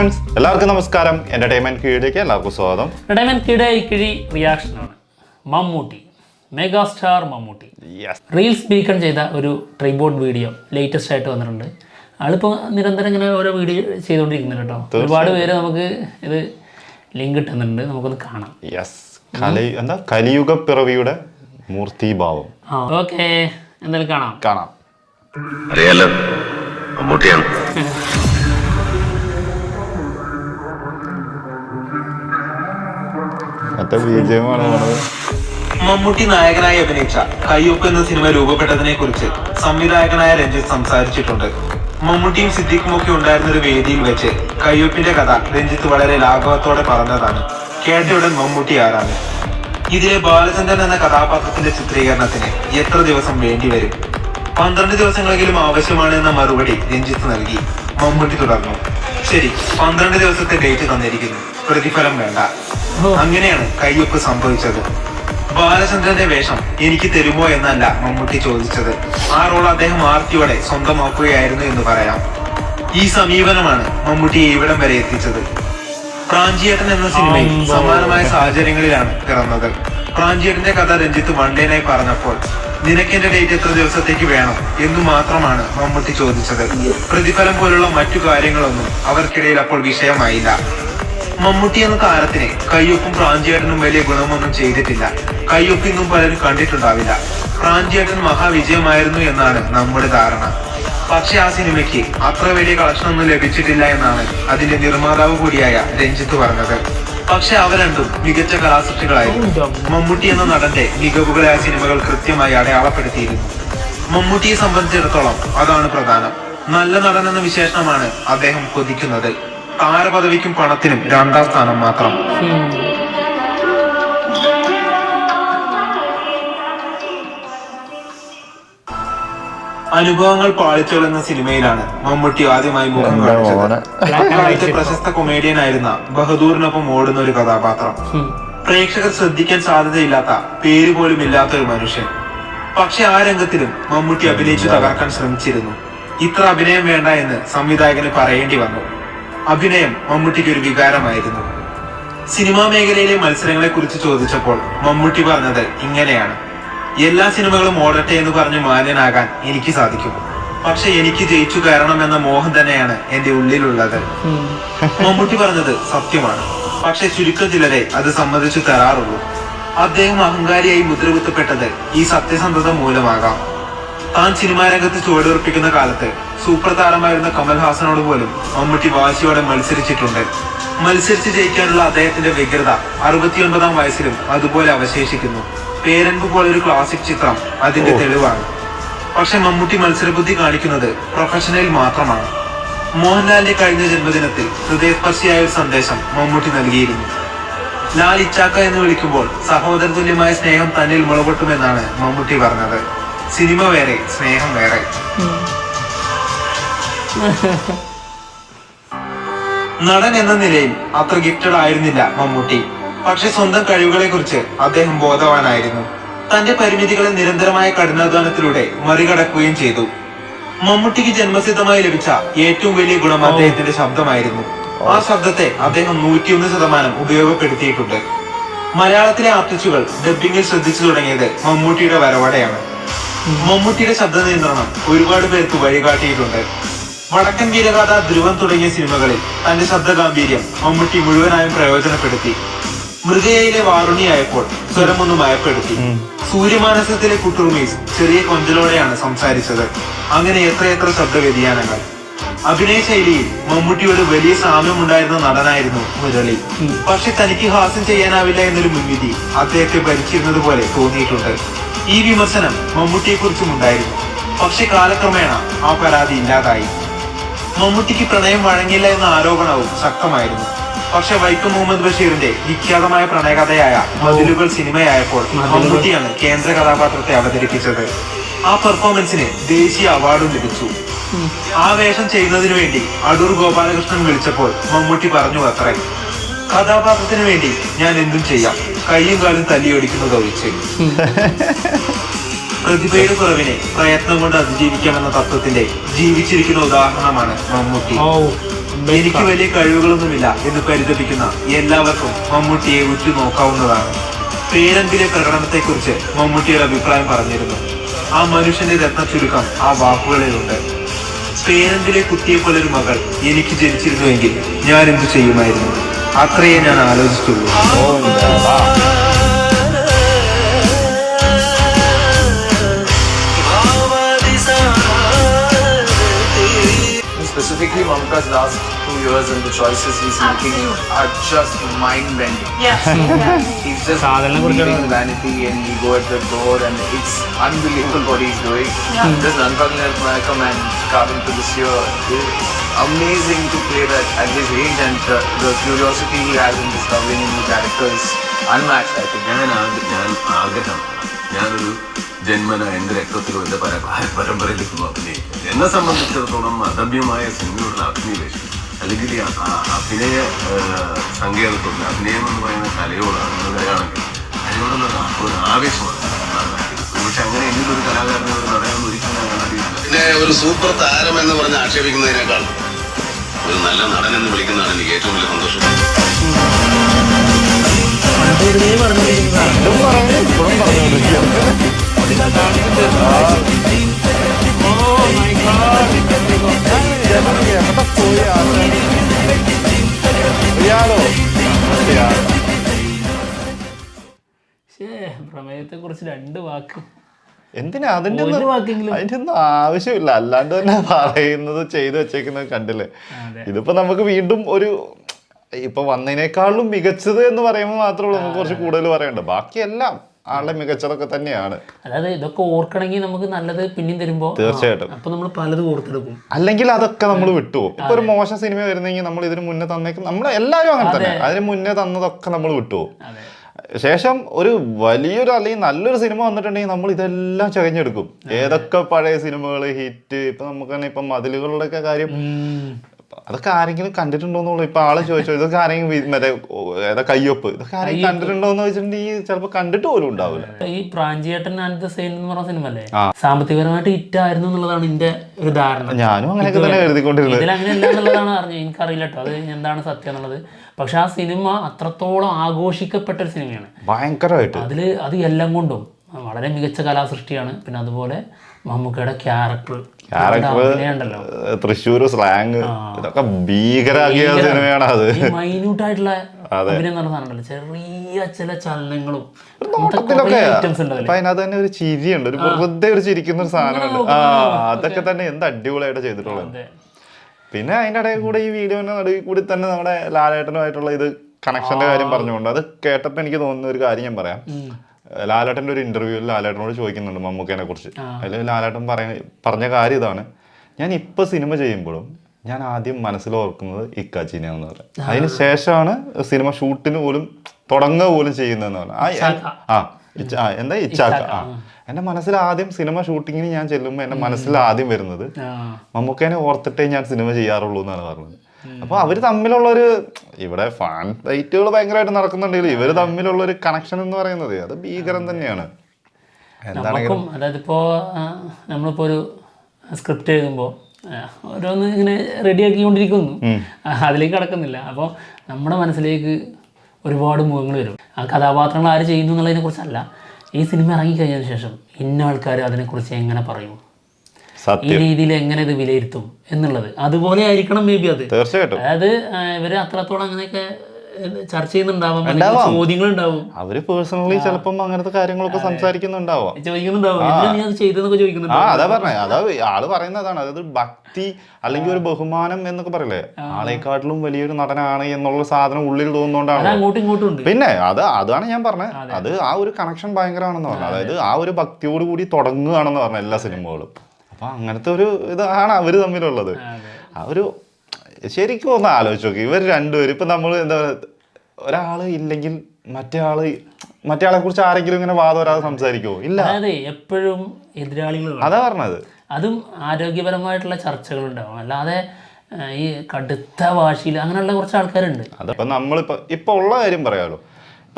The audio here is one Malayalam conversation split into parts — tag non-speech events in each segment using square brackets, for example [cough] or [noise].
ഫ്രണ്ട്സ് എല്ലാവർക്കും നമസ്കാരം. എന്റർടൈൻമെന്റ് കീഴിലേക്ക് എല്ലാവർക്കും സ്വാഗതം. എന്റർടൈൻമെന്റ് കിട കിഴി റിയാക്ഷനാണ് Mammootty megastar Mammootty. Yes reels beacon ചെയ്ത ഒരു ട്രൈബോർഡ് വീഡിയോ ലേറ്റസ്റ്റ് ആയിട്ട് വന്നിട്ടുണ്ട്. ആളിപ്പോൾ നിരന്തരം ഇങ്ങനെ ഓരോ വീഡിയോ ചെയ്തുകൊണ്ടിരിക്കുന്നുണ്ട് കേട്ടോ. ഒരുപാട് പേര് നമുക്ക് ഇത് ലിങ്ക് കിട്ടുന്നുണ്ട് നമുക്കൊന്ന് കാണാം. യെസ് കലി എന്താ? കലിയുഗ പിറവിയുടെ മൂർത്തിഭാവം ആ ഓക്കെ എന്തായാലും കാണാം. കാണാം. അറിയാലോ. മമ്മൂട്ടിയാണ്. [laughs] മമ്മൂട്ടി നായകനായി അഭിനയിച്ച കയ്യൊപ്പ് എന്ന സിനിമ രൂപപ്പെട്ടതിനെ കുറിച്ച് സംവിധായകനായ രഞ്ജിത്ത് സംസാരിച്ചിട്ടുണ്ട്. മമ്മൂട്ടിയും സിദ്ദീഖും ഒക്കെ ഉണ്ടായിരുന്ന ഒരു വേദിയിൽ വെച്ച് കയ്യൊപ്പിന്റെ കഥ രഞ്ജിത്ത് വളരെ ലാഘവത്തോടെ പറഞ്ഞതാണ്. കേട്ടയുടൻ മമ്മൂട്ടി ആരാണ്? ഇതിലെ ബാലചന്ദ്രൻ എന്ന കഥാപാത്രത്തിന്റെ ചിത്രീകരണത്തിന് എത്ര ദിവസം വേണ്ടിവരും പന്ത്രണ്ട് ദിവസങ്ങളെങ്കിലും ആവശ്യമാണ് എന്ന മറുപടി രഞ്ജിത്ത് നൽകി. മമ്മൂട്ടി തുടർന്നു. ശരി പന്ത്രണ്ട് ദിവസത്തെ ഡേറ്റ് തന്നിരിക്കുന്നു. പ്രതിഫലം വേണ്ട. അങ്ങനെയാണ് കയ്യൊപ്പ് സംഭവിച്ചത്. ബാലചന്ദ്രന്റെ വേഷം എനിക്ക് തരുമോ എന്നല്ല മമ്മൂട്ടി ചോദിച്ചത്. ആ റോൾ അദ്ദേഹം ആർത്തിയോടെ സ്വന്തമാക്കുകയായിരുന്നു എന്ന് പറയാം. ഈ സമീപനമാണ് മമ്മൂട്ടിയെ ഇവിടം വരെ എത്തിച്ചത്. പ്രാഞ്ചിയേട്ടൻ എന്ന സിനിമയിൽ സമാനമായ സാഹചര്യങ്ങളിലാണ് പിറന്നത്. പ്രാഞ്ചിയേട്ടന്റെ കഥ രഞ്ജിത്ത് വണ്ടേനായി പറഞ്ഞപ്പോൾ നിനക്കെന്റെ ഡേറ്റ് എത്ര ദിവസത്തേക്ക് വേണം? എന്നു മാത്രമാണ് മമ്മൂട്ടി ചോദിച്ചത്. പ്രതിഫലം പോലുള്ള മറ്റു കാര്യങ്ങളൊന്നും അവർക്കിടയിൽ അപ്പോൾ വിഷയമായില്ല. മമ്മൂട്ടി എന്ന താരത്തിന് കയ്യൊപ്പും പ്രാഞ്ചിയേട്ടനും വലിയ ഗുണമൊന്നും ചെയ്തിട്ടില്ല. കയ്യൊപ്പ് ഇന്നും പലരും കണ്ടിട്ടുണ്ടാവില്ല. പ്രാഞ്ചിയേട്ടൻ മഹാവിജയമായിരുന്നു എന്നാണ് നമ്മുടെ ധാരണ. പക്ഷെ ആ സിനിമയ്ക്ക് അത്ര വലിയ കളക്ഷൻ ഒന്നും ലഭിച്ചിട്ടില്ല എന്നാണ് അതിന്റെ നിർമ്മാതാവ് കൂടിയായ രഞ്ജിത്ത് പറഞ്ഞത്. പക്ഷെ അവ രണ്ടും മികച്ച കലാസൃഷ്ടികളായിരുന്നു. മമ്മൂട്ടി എന്ന നടന്റെ മികവുകളെ ആ സിനിമകൾ കൃത്യമായി അടയാളപ്പെടുത്തിയിരുന്നു. മമ്മൂട്ടിയെ സംബന്ധിച്ചിടത്തോളം അതാണ് പ്രധാനം. നല്ല നടൻ എന്ന വിശേഷണമാണ് അദ്ദേഹം കൊതിക്കുന്നത്. താരപദവിക്കും പണത്തിനും രണ്ടാം സ്ഥാനം മാത്രം. അനുഭവങ്ങൾ പാളിച്ചകൾ എന്ന സിനിമയിലാണ് മമ്മൂട്ടി ആദ്യമായി മുഖം കാണിച്ചത്. അക്കാലത്തെ പ്രശസ്ത കൊമേഡിയൻ ആയിരുന്ന ബഹദൂറിനൊപ്പം ഓടുന്ന ഒരു കഥാപാത്രം. പ്രേക്ഷകർ ശ്രദ്ധിക്കാൻ സാധ്യതയില്ലാത്ത പേര് പോലും ഇല്ലാത്ത ഒരു മനുഷ്യൻ. പക്ഷെ ആ രംഗത്തിലും മമ്മൂട്ടി അഭിനയിച്ചു തകർക്കാൻ ശ്രമിച്ചിരുന്നു. ഇത്ര അഭിനയം വേണ്ട എന്ന് സംവിധായകന് പറയേണ്ടി വന്നു. അഭിനയം മമ്മൂട്ടിക്ക് ഒരു വികാരമായിരുന്നു. സിനിമാ മേഖലയിലെ മത്സരങ്ങളെ കുറിച്ച് ചോദിച്ചപ്പോൾ മമ്മൂട്ടി പറഞ്ഞത് ഇങ്ങനെയാണ്. എല്ലാ സിനിമകളും ഓടട്ടെ എന്ന് പറഞ്ഞ് മാന്യനാകാൻ എനിക്ക് സാധിക്കും. പക്ഷെ എനിക്ക് ജയിച്ചു കയറണം എന്ന മോഹം തന്നെയാണ് എന്റെ ഉള്ളിലുള്ളത്. മമ്മൂട്ടി പറഞ്ഞത് സത്യമാണ്. പക്ഷെ ചുരുക്കം ചിലരെ അത് സമ്മതിച്ചു തരാറുള്ളൂ. അദ്ദേഹം അഹങ്കാരിയായി മുദ്രകുത്തപ്പെട്ടത് ഈ സത്യസന്ധത മൂലമാകാം. താൻ സിനിമാ രംഗത്ത് ചുവടുറപ്പിക്കുന്ന കാലത്ത് സൂപ്പർ താരമായിരുന്ന കമൽഹാസനോട് പോലും മമ്മൂട്ടി വാശിയോടെ മത്സരിച്ചിട്ടുണ്ട്. മത്സരിച്ച് ജയിക്കാനുള്ള അദ്ദേഹത്തിന്റെ വ്യഗ്രത അറുപത്തിയൊൻപതാം വയസ്സിലും അതുപോലെ അവശേഷിക്കുന്നു. പേരൻപ് പോലൊരു ക്ലാസിക് ചിത്രം അതിന്റെ തെളിവാണ്. പക്ഷെ മമ്മൂട്ടി മത്സരബുദ്ധി കാണിക്കുന്നത് പ്രൊഫഷണൽ മാത്രമാണ്. മോഹൻലാലിന്റെ കഴിഞ്ഞ ജന്മദിനത്തിൽ ഹൃദയസ്പർശിയായ ഒരു സന്ദേശം മമ്മൂട്ടി നൽകിയിരുന്നു. ലാൽ ഇച്ചാക്ക എന്ന് വിളിക്കുമ്പോൾ സഹോദര തുല്യമായ സ്നേഹം തന്നിൽ മുളപൊട്ടുമെന്നാണ് മമ്മൂട്ടി പറഞ്ഞത്. സിനിമ വേറെ സ്നേഹം വേറെ. [laughs] നടൻ എന്ന നിലയിൽ അത്ര ഗിഫ്റ്റഡ് ആയിരുന്നില്ല മമ്മൂട്ടി. പക്ഷെ സ്വന്തം കഴിവുകളെ കുറിച്ച് അദ്ദേഹം ബോധവാനായിരുന്നു. തന്റെ പരിമിതികളെ നിരന്തരമായ കഠിനാധ്വാനത്തിലൂടെ മറികടക്കുകയും ചെയ്തു. മമ്മൂട്ടിക്ക് ജന്മസിദ്ധമായി ലഭിച്ച ഏറ്റവും വലിയ ഗുണം അദ്ദേഹത്തിന്റെ ശബ്ദമായിരുന്നു. ആ ശബ്ദത്തെ അദ്ദേഹം നൂറ്റിയൊന്ന് ശതമാനം ഉപയോഗപ്പെടുത്തിയിട്ടുണ്ട്. മലയാളത്തിലെ ആർട്ടിസ്റ്റുകൾ ഡബ്ബിംഗിൽ ശ്രദ്ധിച്ചു തുടങ്ങിയത് മമ്മൂട്ടിയുടെ വരവോടെയാണ്. മമ്മൂട്ടിയുടെ ശബ്ദ നിയന്ത്രണം ഒരുപാട് പേർക്ക് വഴികാട്ടിയിട്ടുണ്ട്. വടക്കൻ വീരഗാഥ ധ്രുവം തുടങ്ങിയ സിനിമകളിൽ തന്റെ ശബ്ദ ഗാംഭീര്യം മമ്മൂട്ടി മുഴുവനായും പ്രയോജനപ്പെടുത്തി. മൃഗയയിലെ വാറുണിയായപ്പോൾ സ്വരമൊന്ന് മയപ്പെടുത്തി. സൂര്യമാനസത്തിലെ കുട്ടുറുമീസ് ചെറിയ കൊഞ്ചലോടെയാണ് സംസാരിച്ചത്. അങ്ങനെ എത്രയെത്ര ശബ്ദ വ്യതിയാനങ്ങൾ അഭിനയ ശൈലിയിൽ മമ്മൂട്ടിയോട് വലിയ സാമ്യമുണ്ടായിരുന്ന നടനായിരുന്നു മുരളി. പക്ഷെ തനിക്ക് ഹാസ്യം ചെയ്യാനാവില്ല എന്നൊരു മുൻവിധി അദ്ദേഹത്തെ ഭരിച്ചിരുന്നത് പോലെ തോന്നിയിട്ടുണ്ട്. ഈ വിമർശനം മമ്മൂട്ടിയെ കുറിച്ചും ഉണ്ടായിരുന്നു. പക്ഷെ കാലക്രമേണ ആ പരാതി ഇല്ലാതായി. മമ്മൂട്ടിക്ക് പ്രണയം വഴങ്ങില്ല എന്ന ആരോപണവും ശക്തമായിരുന്നു. പക്ഷെ വൈക്കം മുഹമ്മദ് ബഷീറിന്റെ വിഖ്യാതമായ പ്രണയകഥയായ മതിലുകൾ സിനിമയായപ്പോൾ മമ്മൂട്ടിയാണ് കേന്ദ്ര കഥാപാത്രത്തെ അവതരിപ്പിച്ചത്. ആ പെർഫോമൻസിന് ദേശീയ അവാർഡും ലഭിച്ചു. ആ വേഷം ചെയ്യുന്നതിനു വേണ്ടി അടൂർ ഗോപാലകൃഷ്ണൻ വിളിച്ചപ്പോൾ മമ്മൂട്ടി പറഞ്ഞു അത്രേ. കഥാപാത്രത്തിന് വേണ്ടി ഞാൻ എന്തും ചെയ്യാം. കൈയും കാലും തല്ലിയൊടിക്കുന്നത് ഒഴിച്ച് [laughs] പ്രതിഭയുടെ കുറവിനെ പ്രയത്നം കൊണ്ട് അതിജീവിക്കാമെന്ന തത്വത്തിന്റെ ജീവിച്ചിരിക്കുന്ന ഉദാഹരണമാണ് മമ്മൂട്ടി. എനിക്ക് വലിയ കഴിവുകളൊന്നുമില്ല എന്ന് പരിതപിക്കുന്ന എല്ലാവർക്കും മമ്മൂട്ടിയെ ഉറ്റു നോക്കാവുന്നതാണ് പേരന്തിലെ പ്രകടനത്തെക്കുറിച്ച് മമ്മൂട്ടിയുടെ അഭിപ്രായം പറഞ്ഞിരുന്നു. ആ മനുഷ്യന്റെ രത്ന ചുരുക്കം ആ വാക്കുകളിലുണ്ട്. പേരന്തിലെ കുത്തിയെ പോലൊരു മകൾ എനിക്ക് ജനിച്ചിരുന്നുവെങ്കിൽ ഞാൻ എന്തു ചെയ്യുമായിരുന്നു? അത്രയേ ഞാൻ ആലോചിച്ചുള്ളൂ. Specifically, Mamta's last two years and the choices he's making are just mind-bending. Yes. [laughs] yes. He's just സാധനം കുറിച്ചാണ് leaving vanity and ego at the door, and it's unbelievable what he's doing. Just Anpagnar Mayakam and coming to this year, it's amazing to play that at this age, and the, the curiosity he has in discovering new characters unmatched, I think. ഞാൻ ആഗ്ര- ഞാൻ ആഗ്രഹം ഞാനൊരു ജന്മന എന്റെ രക്തത്തിലോ എന്റെ പര പരമ്പരയിലേക്കും അഭിനയിക്കും എന്നെ സംബന്ധിച്ചിടത്തോളം അദമ്യമായ സിനിമയുടെ അഭിനിവേശം അല്ലെങ്കിൽ ഈ അഭിനയ സങ്കേതത്തോട് അഭിനയം എന്ന് പറയുന്ന കലയോടാണ് കലയാണെങ്കിൽ അതിനോടുള്ള ഒരു- ആവേശമാണ് പക്ഷെ അങ്ങനെ എങ്കിലും ഒരു കലാകാരനെ ഒരു നടനം ഒരിക്കലും ഞാൻ അറിയില്ല പിന്നെ ഒരു സൂപ്പർ താരം എന്ന് പറഞ്ഞ് ആക്ഷേപിക്കുന്നതിനേക്കാൾ ഒരു നല്ല നടൻ എന്ന് വിളിക്കുന്നതാണ് എനിക്ക് ഏറ്റവും വലിയ സന്തോഷം. പറഞ്ഞു എവിടെ? ഇയാളോ പ്രമേയത്തെ കുറിച്ച് രണ്ട് വാക്ക്. എന്തിനാ? അതിന്റെ അതിന്റെ ഒന്നും ആവശ്യമില്ല. അല്ലാണ്ട് തന്നെ പറയുന്നത് ചെയ്തു വെച്ചേക്കുന്നത് കണ്ടില്ലേ? ഇതിപ്പോ നമുക്ക് വീണ്ടും ഒരു ഇപ്പൊ വന്നതിനേക്കാളും മികച്ചത് എന്ന് പറയുമ്പോൾ മാത്രമേ ഉള്ളൂ. നമുക്ക് കുറച്ച് കൂടുതൽ പറയണ്ട ബാക്കിയെല്ലാം ആളുടെ മികച്ചതൊക്കെ തന്നെയാണ്. അതായത് ഇതൊക്കെ ഓർക്കണമെങ്കിൽ നമുക്ക് നല്ലത് പിന്നെയും തരുമ്പോ തീർച്ചയായിട്ടും. അപ്പൊ നമ്മൾ പലതും ഓർത്തെടുക്കും. അല്ലെങ്കിൽ അതൊക്കെ നമ്മൾ വിട്ടുപോകും ഇപ്പൊ ഒരു മോശം സിനിമ വരുന്നെങ്കിൽ നമ്മൾ ഇതിന് മുന്നേ തന്നേക്കും. നമ്മൾ എല്ലാവരും അങ്ങനെ തന്നെ. അതിന് മുന്നേ തന്നതൊക്കെ നമ്മൾ വിട്ടുപോകും ശേഷം ഒരു വലിയൊരു അല്ലെങ്കിൽ നല്ലൊരു സിനിമ വന്നിട്ടുണ്ടെങ്കിൽ നമ്മൾ ഇതെല്ലാം ചകഞ്ഞെടുക്കും. ഏതൊക്കെ പഴയ സിനിമകൾ ഹിറ്റ്. ഇപ്പൊ നമുക്ക് തന്നെ ഇപ്പൊ മതിലുകളുടെ ഒക്കെ കാര്യം. അതൊക്കെ ആരെങ്കിലും കണ്ടിട്ടുണ്ടോന്നുള്ളൂ. ഇപ്പൊ ആൾ ചോദിച്ചോ ഇതൊക്കെ ആരെങ്കിലും മറ്റേ ഏതാ കയ്യൊപ്പ്? ഇതൊക്കെ ആരെങ്കിലും കണ്ടിട്ടുണ്ടോന്ന് ചോദിച്ചിട്ടുണ്ടെങ്കിൽ ചിലപ്പോ കണ്ടിട്ട് പോലും ഉണ്ടാവില്ല. ഈ പ്രാഞ്ചിയേട്ടൻ ആൻഡ് സെയിൻ എന്ന് പറഞ്ഞ സിനിമ അല്ലേ സാമ്പത്തികപരമായിട്ട് ഹിറ്റ് ആയിരുന്നു എന്നുള്ളതാണ് എന്റെ ഒരു ധാരണ. ഞാനും അങ്ങനെയൊക്കെ തന്നെ കരുതിക്കൊണ്ടിരുന്നത് ഇതിൽ അങ്ങനെ അല്ല എന്നുള്ളതാണ് അറിഞ്ഞത്. എനിക്കറിയില്ല കേട്ടോ അത് എന്താണ് സത്യം എന്നുള്ളത്. പക്ഷെ ആ സിനിമ അത്രത്തോളം ആഘോഷിക്കപ്പെട്ട ഒരു സിനിമയാണ്. ഭയങ്കരമായിട്ട്. അതിൽ അത് എല്ലാം കൊണ്ടും വളരെ മികച്ച കലാസൃഷ്ടിയാണ്. പിന്നെ അതുപോലെ മമ്മൂക്കയുടെ ക്യാരക്ടർ ക്യാരക്ടർ തൃശ്ശൂർ സ്ലാങ് ഇതൊക്കെ ഭീകരാക്കിയ സിനിമയാണ് അത്. മൈന്യൂട്ട് ആയിട്ടുള്ള അഭിനയം ചെറിയ ചില ചലനങ്ങളും അതിനകത്ത് തന്നെ ഒരു ചിരിയുണ്ട്. ഒരു വെറുതെ ഒരു ചിരിക്കുന്ന ഒരു സാധനമുണ്ട്. അതൊക്കെ തന്നെ എന്ത് അടിപൊളിയായിട്ട് ചെയ്തിട്ടുള്ളത്. പിന്നെ അതിന്റെ ഇടയിൽ കൂടെ ഈ വീഡിയോന്റെ നടുവിൽ കൂടി തന്നെ നമ്മുടെ ലാലേട്ടനുമായിട്ടുള്ള ഇത് കണക്ഷന്റെ കാര്യം പറഞ്ഞുകൊണ്ട് അത് കേട്ടപ്പോൾ എനിക്ക് തോന്നുന്ന ഒരു കാര്യം ഞാൻ പറയാം. ലാലേട്ടന്റെ ഒരു ഇന്റർവ്യൂവിൽ ലാലേട്ടനോട് ചോദിക്കുന്നുണ്ട് മമ്മൂക്കേനെ കുറിച്ച്. അതിൽ ലാലേട്ടൻ പറയ പറഞ്ഞ കാര്യം ഇതാണ്. ഞാൻ ഇപ്പൊ സിനിമ ചെയ്യുമ്പോഴും ഞാൻ ആദ്യം മനസ്സിൽ ഓർക്കുന്നത് ഇക്കാച്ചിനെയാണെന്ന് പറയാം. അതിന് ശേഷമാണ് സിനിമ ഷൂട്ടിന് പോലും തുടങ്ങുക പോലും ചെയ്യുന്നതെന്ന് പറഞ്ഞു ആ, ആ എന്താ ഇച്ചാക്ക? ആ. എന്റെ മനസ്സിൽ ആദ്യം സിനിമ ഷൂട്ടിങ്ങിന് ഞാൻ ചെല്ലുമ്പോൾ എന്റെ മനസ്സിൽ ആദ്യം വരുന്നത്. മമ്മൂക്കേനെ ഓർത്തിട്ടേ ഞാൻ സിനിമ ചെയ്യാറുള്ളൂ എന്നാണ് പറഞ്ഞത്. അപ്പൊ അവർ തമ്മിലുള്ള ഒരു ഇവിടെ ഫാൻ ഫൈറ്റുകൾ ഭയങ്കരമായിട്ട് നടക്കുന്നുണ്ടെങ്കിൽ ഇവർ തമ്മിലുള്ള ഒരു കണക്ഷൻ എന്ന് പറയുന്നത് അത് ഭീകരം തന്നെയാണ്. നമുക്കും അതായത് ഇപ്പോൾ നമ്മളിപ്പോൾ ഒരു സ്ക്രിപ്റ്റ് എഴുതുമ്പോൾ ഓരോന്ന് ഇങ്ങനെ റെഡിയാക്കിക്കൊണ്ടിരിക്കുന്നു അതിലേക്ക് കടക്കുന്നില്ല. അപ്പോൾ നമ്മുടെ മനസ്സിലേക്ക് ഒരുപാട് മുഖങ്ങൾ വരും. ആ കഥാപാത്രങ്ങൾ ആര് ചെയ്യുന്നു എന്നുള്ളതിനെ കുറിച്ചല്ല ഈ സിനിമ ഇറങ്ങിക്കഴിഞ്ഞതിന് ശേഷം ഇന്ന ആൾക്കാർ അതിനെക്കുറിച്ച് എങ്ങനെ പറയും? ഈ രീതിയിൽ എങ്ങനെ ഇത് വിലയിരുത്തും എന്നുള്ളത്. അതുപോലെ ആയിരിക്കണം മേ ബി അത്. തീർച്ചയായിട്ടും. അതായത് ഇവർ അത്രത്തോളം അങ്ങനെയൊക്കെ ചർച്ച ചെയ്യുന്നുണ്ടാവാം. ചോദ്യങ്ങൾ ഉണ്ടാവും. അവർ പേഴ്സണലി ചിലപ്പം അങ്ങനത്തെ കാര്യങ്ങളൊക്കെ സംസാരിക്കുന്നുണ്ടാവാം. ചോദിക്കുന്നുണ്ടാവും. അത് പറഞ്ഞേ. അതാ ആൾ പറയുന്നതാണ്. അതായത് ഭക്തി അല്ലെങ്കിൽ ഒരു ബഹുമാനം എന്നൊക്കെ പറയില്ലേ? ആളെക്കാട്ടിലും വലിയൊരു നടനാണ് എന്നുള്ള സാധനം ഉള്ളിൽ തോന്നുന്നോണ്ടാണ്. പിന്നെ അത് അതാണ് ഞാൻ പറഞ്ഞത് അത്. ആ ഒരു കണക്ഷൻ ഭയങ്കരമാണെന്ന് പറഞ്ഞു. അതായത് ആ ഒരു ഭക്തിയോട് കൂടി തുടങ്ങുകയാണെന്ന് പറഞ്ഞു എല്ലാ സിനിമകളും. അപ്പൊ അങ്ങനത്തെ ഒരു ഇതാണ് അവർ തമ്മിലുള്ളത്. ആ ഒരു ശരിക്കും ഒന്ന് ആലോചിച്ച് നോക്കി. ഇവർ രണ്ടുപേരും ഇപ്പൊ നമ്മൾ എന്താ പറയുക ഒരാൾ ഇല്ലെങ്കിൽ മറ്റേ ആൾ മറ്റേ ആളെ കുറിച്ച് ആരെങ്കിലും ഇങ്ങനെ വാദം വരാതെ സംസാരിക്കുമോ ഇല്ല. അതെ എപ്പോഴും എതിരാളികൾ അതാ പറഞ്ഞത്. അതും ആരോഗ്യപരമായിട്ടുള്ള ചർച്ചകൾ ഉണ്ടാവും അല്ലാതെ ഈ കടുത്ത വാശിയിൽ അങ്ങനെയുള്ള കുറച്ച് ആൾക്കാരുണ്ട്. അതപ്പോ നമ്മളിപ്പോ ഇപ്പൊ ഉള്ള കാര്യം പറയാലോ.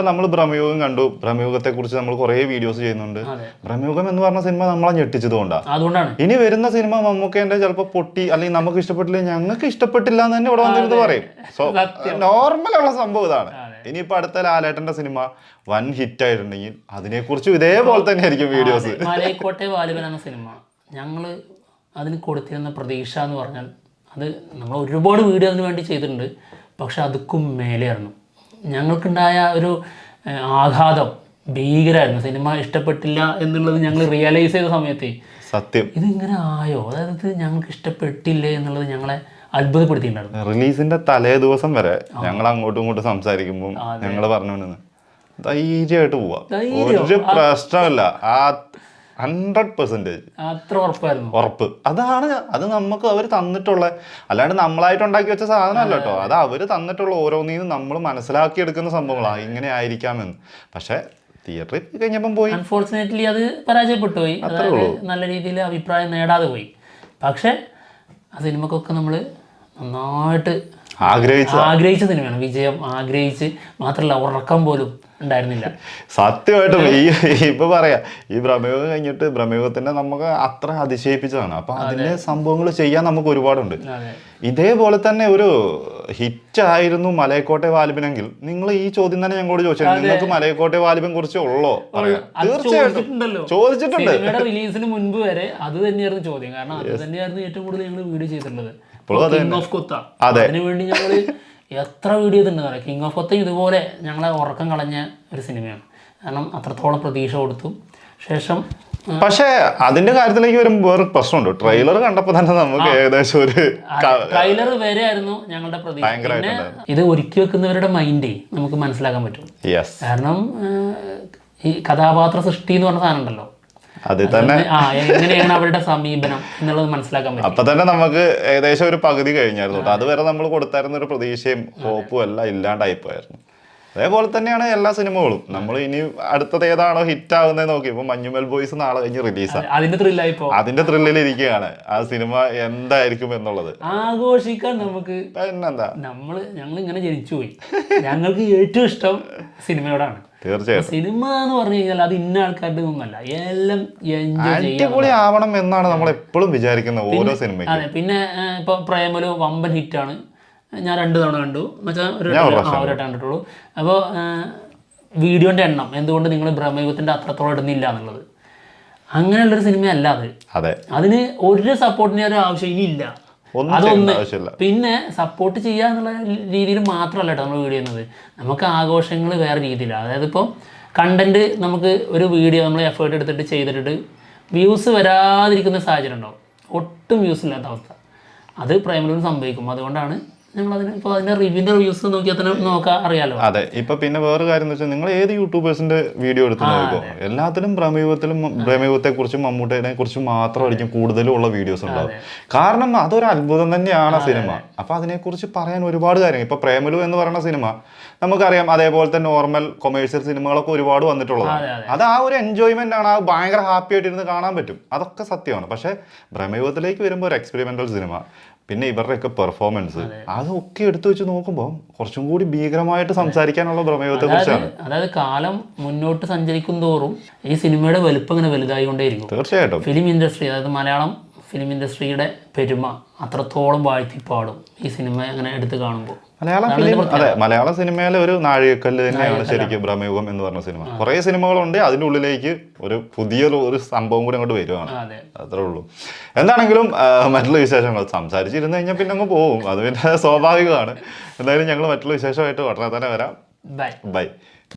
ഇപ്പൊ നമ്മൾ ഭ്രമയോഗം കണ്ടു. ഭ്രമയോഗത്തെ കുറിച്ച് നമ്മൾ കുറേ വീഡിയോസ് ചെയ്യുന്നുണ്ട്. ഭ്രമയോഗം എന്ന് പറഞ്ഞ സിനിമ നമ്മളെ ഞെട്ടിച്ചത് കൊണ്ടാണ് ഇനി വരുന്ന സിനിമ മമ്മൂക്കേന്റെ ചിലപ്പോൾ പൊട്ടി അല്ലെങ്കിൽ നമുക്ക് ഇഷ്ടപ്പെട്ടില്ല ഞങ്ങൾക്ക് ഇഷ്ടപ്പെട്ടില്ല എന്ന് തന്നെ ഇവിടെ വന്നിരുന്ന് പറയും. സോ. നോർമൽ ഉള്ള സംഭവം ഇതാണ്. ഇനിയിപ്പോ അടുത്ത ലാലേട്ടന്റെ സിനിമ വൻ ഹിറ്റ് ആയിട്ടുണ്ടെങ്കിൽ അതിനെക്കുറിച്ചും ഇതേപോലെ തന്നെ ആയിരിക്കും വീഡിയോസ്. മലയക്കോട്ടെ വാലിബൻ എന്ന സിനിമ. ഞങ്ങൾ അതിന് കൊടുത്തിരുന്ന പ്രതീക്ഷ എന്ന് പറഞ്ഞാൽ അത് നമ്മൾ ഒരുപാട് വീഡിയോ അതിന് വേണ്ടി ചെയ്തിട്ടുണ്ട്. പക്ഷെ അതുക്കും മേലെയായിരുന്നു. ഞങ്ങൾക്കുണ്ടായ ഒരു ആഘാതം ഭീകരമായിരുന്നു സിനിമ ഇഷ്ടപ്പെട്ടില്ല എന്നുള്ളത് ഞങ്ങൾ റിയലൈസ് ചെയ്ത സമയത്തെ സത്യം. ഇതിങ്ങനെ ആയോ? അതായത് ഇത് ഞങ്ങൾക്ക് ഇഷ്ടപ്പെട്ടില്ലേ എന്നുള്ളത് ഞങ്ങളെ അത്ഭുതപ്പെടുത്തിയിട്ടുണ്ടായിരുന്നു. റിലീസിന്റെ തലേ ദിവസം വരെ ഞങ്ങൾ അങ്ങോട്ടും ഇങ്ങോട്ടും സംസാരിക്കുമ്പോൾ ഞങ്ങൾ പറഞ്ഞുകൊണ്ടിരുന്നു ധൈര്യമായിട്ട് പോവാ. ഒരു പ്രശ്നമില്ല ആ ഹൺഡ്രഡ് പെർസെന്റേജ് അത്ര ഉറപ്പായിരുന്നു. ഉറപ്പ്. അതാണ് അത് നമുക്ക് അവർ തന്നിട്ടുള്ള. അല്ലാണ്ട് നമ്മളായിട്ട് ഉണ്ടാക്കി വെച്ച സാധനമല്ല കേട്ടോ. അത്. അവർ തന്നിട്ടുള്ള ഓരോന്നിനും നമ്മൾ മനസ്സിലാക്കി എടുക്കുന്ന സംഭവങ്ങളാണ് ഇങ്ങനെ ആയിരിക്കാമെന്ന്. പക്ഷെ തിയേറ്ററിൽ കഴിഞ്ഞപ്പം പോയി. അൺഫോർച്ചുനേറ്റ്ലി അത് പരാജയപ്പെട്ടു പോയി അതായത് നല്ല രീതിയിൽ അഭിപ്രായം നേടാതെ പോയി. പക്ഷേ ആ സിനിമക്കൊക്കെ നമ്മൾ നന്നായിട്ട് ആഗ്രഹിച്ച ആഗ്രഹിച്ച സിനിമയാണ് വിജയം ആഗ്രഹിച്ച് മാത്രമല്ല ഉറക്കം പോലും ഉണ്ടായിരുന്നില്ല. സത്യമായിട്ടും ഈ ഇപ്പൊ പറയാ ഈ ഭ്രമയോഗം കഴിഞ്ഞിട്ട് ഭ്രമയുഗത്തിന്റെ നമുക്ക് അത്ര അതിശയിപ്പിച്ചതാണ്. അപ്പൊ അതിന്റെ സംഭവങ്ങൾ ചെയ്യാൻ നമുക്ക് ഒരുപാടുണ്ട്. ഇതേപോലെ തന്നെ ഒരു ഹിറ്റ് ആയിരുന്നു മലയക്കോട്ടെ വാലിബിനെങ്കിൽ. നിങ്ങൾ ഈ ചോദ്യം തന്നെ ഞങ്ങളോട് ചോദിച്ചാൽ നിങ്ങൾക്ക് മലയക്കോട്ടെ വാലിബൻ കുറിച്ച് ഉള്ളോ? തീർച്ചയായിട്ടും. ചോദിച്ചിട്ടുണ്ട്. റിലീസിന് മുൻപ് വരെ അത് തന്നെയായിരുന്നു ചോദ്യം. കാരണം അത് തന്നെയായിരുന്നു ഏറ്റവും കൂടുതൽ ഞങ്ങൾ വീഡിയോ ചെയ്തിട്ടുള്ളത്. അതിനുവേണ്ടി ഞങ്ങൾ എത്ര വീഡിയോ ഇതുണ്ട് പറയാം കിങ് ഓഫ് കൊത്ത ഇതുപോലെ ഞങ്ങളെ ഉറക്കം കളഞ്ഞ ഒരു സിനിമയാണ്. കാരണം അത്രത്തോളം പ്രതീക്ഷ കൊടുത്തു. ശേഷം പക്ഷേ അതിന്റെ കാര്യത്തിലേക്ക് വരുമ്പോൾ വേറെ പ്രശ്നമുണ്ട്. ട്രെയിലർ കണ്ടപ്പോൾ തന്നെ നമുക്ക് ഏകദേശം ഒരു ട്രെയിലർ വരെ ആയിരുന്നു ഞങ്ങളുടെ പ്രതീക്ഷ. ഇത് ഒരുക്കി വെക്കുന്നവരുടെ മൈൻഡ് നമുക്ക് മനസ്സിലാക്കാൻ പറ്റും. കാരണം ഈ കഥാപാത്ര സൃഷ്ടി എന്ന് പറഞ്ഞ സാധനം ഉണ്ടല്ലോ. അതിൽ തന്നെ എങ്ങനെയാണ് അവരുടെ സമീപനം എന്നുള്ളത് മനസ്സിലാക്കാൻ പറ്റും. അപ്പൊ തന്നെ നമുക്ക് ഏകദേശം ഒരു പകുതി കഴിഞ്ഞായിരുന്നു കേട്ടോ. അതുവരെ നമ്മൾ കൊടുത്തായിരുന്ന ഒരു പ്രതീക്ഷയും ഹോപ്പും എല്ലാം ഇല്ലാണ്ടായി പോയായിരുന്നു. അതേപോലെ തന്നെയാണ് എല്ലാ സിനിമകളും. നമ്മൾ ഇനി അടുത്തത് ഏതാണോ ഹിറ്റ് ആകുന്നത് നോക്കി ഇപ്പൊ മഞ്ഞുമൽ ബോയ്സ് നാളെ കഴിഞ്ഞ് റിലീസാണ് അതിന്റെ ത്രില്ലായി അതിന്റെ ത്രില്ലിൽ ഇരിക്കുകയാണ്. ആ സിനിമ എന്തായിരിക്കും എന്നുള്ളത്. ആഘോഷിക്കാൻ നമുക്ക് പിന്നെന്താ? നമ്മൾ ഞങ്ങൾ ഇങ്ങനെ ജനിച്ചു പോയി ഞങ്ങൾക്ക് ഏറ്റവും ഇഷ്ടം സിനിമയോടാണ്. തീർച്ചയായും സിനിമ എന്ന് പറഞ്ഞു കഴിഞ്ഞാൽ അത് ഇന്ന ആൾക്കാരുടെ ഒന്നല്ല എല്ലാം എൻജോയ് ആവണം എന്നാണ് നമ്മൾ എപ്പോഴും വിചാരിക്കുന്നത് ഓരോ സിനിമയ്ക്കും. അതെ പിന്നെ ഇപ്പൊ പ്രേമലു വമ്പൻ ഹിറ്റാണ്. ഞാൻ രണ്ട് തവണ കണ്ടു. മച്ചാ ഒരു വട്ടം- കണ്ടിട്ടുള്ളൂ. അപ്പോൾ വീഡിയോന്റെ എണ്ണം എന്തുകൊണ്ട് നിങ്ങൾ ബ്രഹ്മയുഗത്തിന്റെ അത്രത്തോളം ഇടുന്നില്ല എന്നുള്ളത്. അങ്ങനെയുള്ളൊരു സിനിമയല്ല അത്. അതെ. അതിന് ഒരു സപ്പോർട്ടിന് ഒരു ആവശ്യം ഇനിയില്ല അതൊന്ന് പിന്നെ സപ്പോർട്ട് ചെയ്യുക എന്നുള്ള രീതിയിൽ മാത്രമല്ല കേട്ടോ നമ്മൾ വീഡിയോ ചെയ്യുന്നത്. നമുക്ക് ആഘോഷങ്ങൾ വേറെ രീതിയിലാണ് അതായത് ഇപ്പം കണ്ടന്റ് നമുക്ക് ഒരു വീഡിയോ നമ്മൾ എഫേർട്ട് എടുത്തിട്ട് ചെയ്തിട്ട് വ്യൂസ് വരാതിരിക്കുന്ന സാഹചര്യം ഉണ്ടാവും. ഒട്ടും വ്യൂസ് ഇല്ലാത്ത അവസ്ഥ. അത് പ്രൈമറിന് സംഭവിക്കും. അതുകൊണ്ടാണ് ഇപ്പോൾ അതിന്റെ നോക്കിയാൽ തന്നെ അറിയാലോ. അതെ ഇപ്പൊ പിന്നെ വേറെ കാര്യം എന്ന് വെച്ചാൽ നിങ്ങൾ ഏത് യൂട്യൂബേഴ്സിന്റെ വീഡിയോ എടുത്ത് നോക്കുമോ എല്ലാത്തിലും ഭ്രമയുഗത്തിലും ഭ്രമയുഗത്തെ കുറിച്ചും മമ്മൂട്ടിനെ കുറിച്ചും മാത്രമായിരിക്കും കൂടുതലും ഉള്ള വീഡിയോസ് ഉണ്ടാവും കാരണം അതൊരു അത്ഭുതം തന്നെയാണ് ആ സിനിമ. അപ്പൊ അതിനെക്കുറിച്ച് പറയാൻ ഒരുപാട് കാര്യങ്ങൾ. ഇപ്പൊ പ്രേമലു എന്ന് പറയുന്ന സിനിമ നമുക്കറിയാം അതേപോലെ തന്നെ നോർമൽ കൊമേഴ്സ്യൽ സിനിമകളൊക്കെ ഒരുപാട് വന്നിട്ടുള്ളത് അത് ആ ഒരു എൻജോയ്മെന്റ് ആണ് ആ ഭയങ്കര ഹാപ്പി ആയിട്ടിരുന്ന് കാണാൻ പറ്റും. അതൊക്കെ സത്യമാണ്. പക്ഷെ ഭ്രമയുഗത്തിലേക്ക് വരുമ്പോൾ ഒരു എക്സ്പെരിമെന്റൽ സിനിമ പിന്നെ ഇവരുടെയൊക്കെ പെർഫോമൻസ് അതൊക്കെ എടുത്തു വെച്ച് നോക്കുമ്പോൾ കുറച്ചും കൂടി ഭീകരമായിട്ട് സംസാരിക്കാനുള്ള പ്രമേയത്തെ കുറിച്ചാണ്. അതായത് കാലം മുന്നോട്ട് സഞ്ചരിക്കും തോറും ഈ സിനിമയുടെ വലുപ്പം ഇങ്ങനെ വലുതായി കൊണ്ടേ തീർച്ചയായിട്ടും. ഫിലിം ഇൻഡസ്ട്രി അതായത് മലയാളം ഫിലിം ഇൻഡസ്ട്രിയുടെ പെരുമ അത്രത്തോളം വാഴ്ത്തിപ്പാടും ഈ സിനിമ അങ്ങനെ എടുത്ത് കാണുമ്പോൾ. മലയാള ഫിലിം അതെ മലയാള സിനിമയിലെ ഒരു നാഴികക്കല്ല് തന്നെയാണ് ശരിക്കും ഭ്രമയുഗം എന്ന് പറഞ്ഞ സിനിമ. കുറേ സിനിമകളുണ്ട് അതിന്റെ ഉള്ളിലേക്ക് ഒരു പുതിയൊരു ഒരു സംഭവം കൂടി അങ്ങോട്ട് വരുവാണ്. അത്രേ ഉള്ളൂ. എന്താണെങ്കിലും മറ്റുള്ള വിശേഷങ്ങൾ സംസാരിച്ചിരുന്നു കഴിഞ്ഞാൽ പിന്നെ അങ്ങ് പോവും. അത് പിന്നെ സ്വാഭാവികമാണ്. എന്തായാലും ഞങ്ങൾ മറ്റുള്ള വിശേഷമായിട്ട് ഉടനെ തന്നെ വരാം. ബൈ. ബൈ.